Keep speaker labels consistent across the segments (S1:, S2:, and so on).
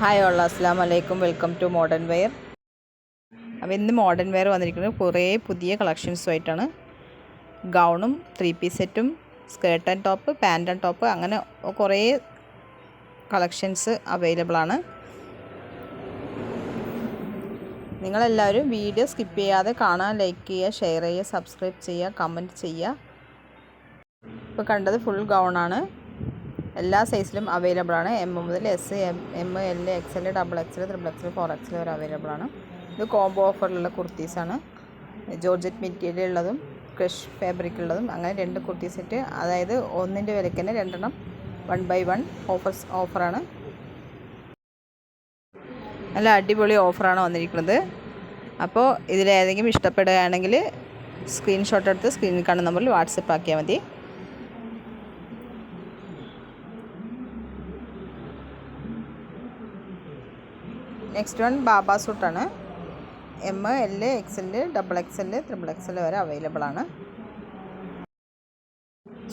S1: Hi ഉള്ള അസ്സാം വലൈക്കും വെൽക്കം ടു മോഡേൺ വെയർ അപ്പോൾ ഇന്ന് മോഡേൺ വെയർ വന്നിരിക്കുന്നത് കുറേ പുതിയ കളക്ഷൻസുമായിട്ടാണ് ഗൗണും ത്രീ പീസ് സെറ്റും skirt and top pant and top അങ്ങനെ കുറേ കളക്ഷൻസ് അവൈലബിൾ ആണ്. നിങ്ങളെല്ലാവരും വീഡിയോ സ്കിപ്പ് ചെയ്യാതെ കാണാൻ ലൈക്ക് ചെയ്യുക ഷെയർ ചെയ്യുക സബ്സ്ക്രൈബ് ചെയ്യുക കമന്റ് ചെയ്യുക. ഇപ്പോൾ കണ്ടത് ഫുൾ ഗൗണാണ് എല്ലാ സൈസിലും അവൈലബിൾ ആണ്. എം മുതൽ S M M L X L double X L triple X L four X L വരെ അവൈലബിൾ ആണ്. ഇത് കോംബോ ഓഫറിലുള്ള കുർത്തീസാണ് ജോർജറ്റ് മെറ്റീരിയൽ ഉള്ളതും ക്രഷ് ഫാബ്രിക് ഉള്ളതും അങ്ങനെ രണ്ട് കുർത്തി സെറ്റ്. അതായത് ഒന്നിന്റെ വിലയ്ക്ക് തന്നെ രണ്ടെണ്ണം വൺ ബൈ വൺ ഓഫേഴ്സ് ഓഫറാണ് നല്ല അടിപൊളി ഓഫറാണ് വന്നിരിക്കുന്നത്. അപ്പോൾ ഇതിലേതെങ്കിലും ഇഷ്ടപ്പെടുകയാണെങ്കിൽ സ്ക്രീൻഷോട്ട് എടുത്ത് സ്ക്രീനിൽ കാണുന്ന നമ്പറിൽ വാട്സപ്പ് ആക്കിയാൽ മതി. നെക്സ്റ്റ് വൺ ബാബ സൂട്ടാണ് M L X L double X L triple X L വരെ അവൈലബിൾ ആണ്.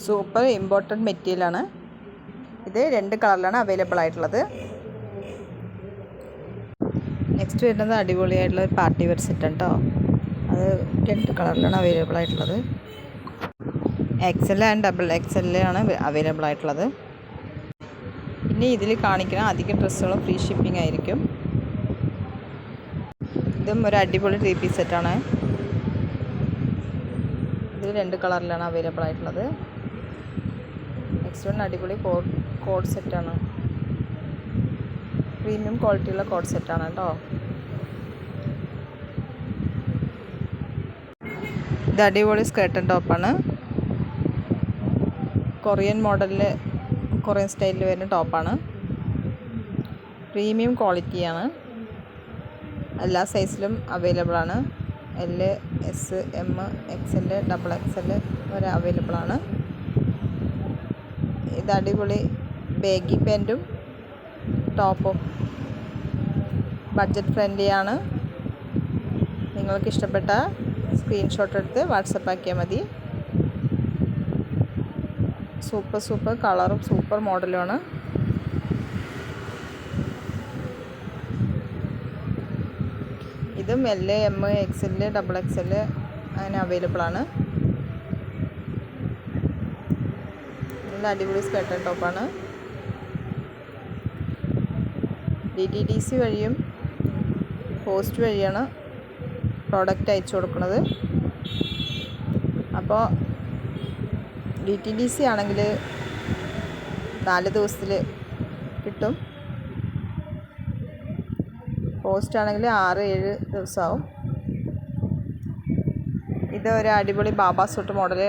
S1: സൂപ്പർ ഇമ്പോർട്ടന്റ് മെറ്റീരിയലാണ് ഇത് രണ്ട് കളറിലാണ് അവൈലബിൾ ആയിട്ടുള്ളത്. നെക്സ്റ്റ് വരുന്നത് അടിപൊളിയായിട്ടുള്ള ഒരു പാർട്ടി വെയർ സെറ്റ് കേട്ടോ അത് രണ്ട് കളറിലാണ് അവൈലബിൾ ആയിട്ടുള്ളത്. X L and double X L ആണ് അവൈലബിൾ ആയിട്ടുള്ളത്. ഇനി ഇതിൽ കാണിക്കുന്ന അധിക ഡ്രസ്സുകളും ഫ്രീ ഷിപ്പിംഗ് ആയിരിക്കും. ഇതും ഒരു അടിപൊളി ത്രീ പീസ് സെറ്റാണ് ഇത് രണ്ട് കളറിലാണ് അവൈലബിൾ ആയിട്ടുള്ളത്. നെക്സ്റ്റ് വൺ അടിപൊളി കോഡ് സെറ്റാണ് പ്രീമിയം ക്വാളിറ്റിയുള്ള കോഡ് സെറ്റാണ് കേട്ടോ. ഇത് അടിപൊളി സ്കേർട്ട് ആൻഡ് ടോപ്പാണ് കൊറിയൻ മോഡലിൽ കൊറിയൻ സ്റ്റൈലിൽ വരുന്ന ടോപ്പാണ് പ്രീമിയം ക്വാളിറ്റിയാണ് എല്ലാ സൈസിലും അവൈലബിൾ ആണ്. L S M X L double X L വരെ അവൈലബിൾ ആണ്. ഇത് അടിപൊളി ബേഗി പാന്റും ടോപ്പും ബഡ്ജറ്റ് ഫ്രണ്ട്ലി ആണ്. നിങ്ങൾക്ക് ഇഷ്ടപ്പെട്ട സ്ക്രീൻഷോട്ട് എടുത്ത് വാട്സപ്പ് ആക്കിയാൽ മതി. സൂപ്പർ സൂപ്പർ കളറും സൂപ്പർ മോഡലുമാണ് ഇതും L M X double X അങ്ങനെ അവൈലബിൾ ആണ്. നല്ല അടിപൊളി സ്കേർട്ട് ടോപ്പാണ് ഡി ടി ഡി സി വഴിയും പോസ്റ്റ് വഴിയാണ് പ്രോഡക്റ്റ് അയച്ചു കൊടുക്കുന്നത്. അപ്പോൾ ഡി ടി ഡി സി ആണെങ്കിൽ നാല് ദിവസത്തിൽ കിട്ടും. പോസ്റ്റ് ആണെങ്കിൽ ആറ് ഏഴ് ദിവസമാവും ഇത് ഒരു അടിപൊളി ബാബാ സൂട്ട് മോഡൽ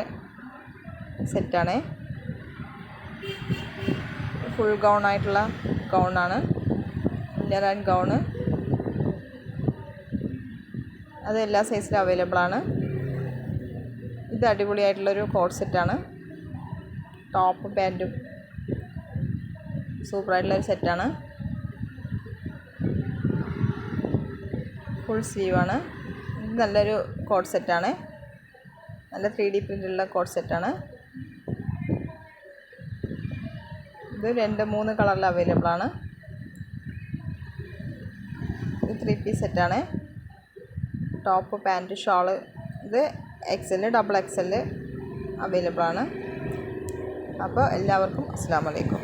S1: സെറ്റാണ്. ഫുൾ ഗൗൺ ആയിട്ടുള്ള ഗൗണാണ് ഇന്നർ ആൻഡ് ഗൗണ് അത് എല്ലാ സൈസിലും അവൈലബിൾ ആണ്. ഇത് അടിപൊളിയായിട്ടുള്ളൊരു കോഡ് സെറ്റാണ്. ടോപ്പ് പാന്റും സൂപ്പറായിട്ടുള്ളൊരു സെറ്റാണ്. ഫുൾ സ്ലീവാണ് ഇത് നല്ലൊരു കോഡ് സെറ്റാണ് നല്ല ത്രീ ഡി പ്രിന്റുള്ള കോഡ് സെറ്റാണ് ഇത് രണ്ട് മൂന്ന് കളറിൽ അവൈലബിൾ ആണ്. ഇത് ത്രീ പീസ് സെറ്റാണ് ടോപ്പ് പാന്റ് ഷോൾ ഇത് X double X L available ആണ്. അപ്പോൾ എല്ലാവർക്കും അസ്സാം വലൈക്കും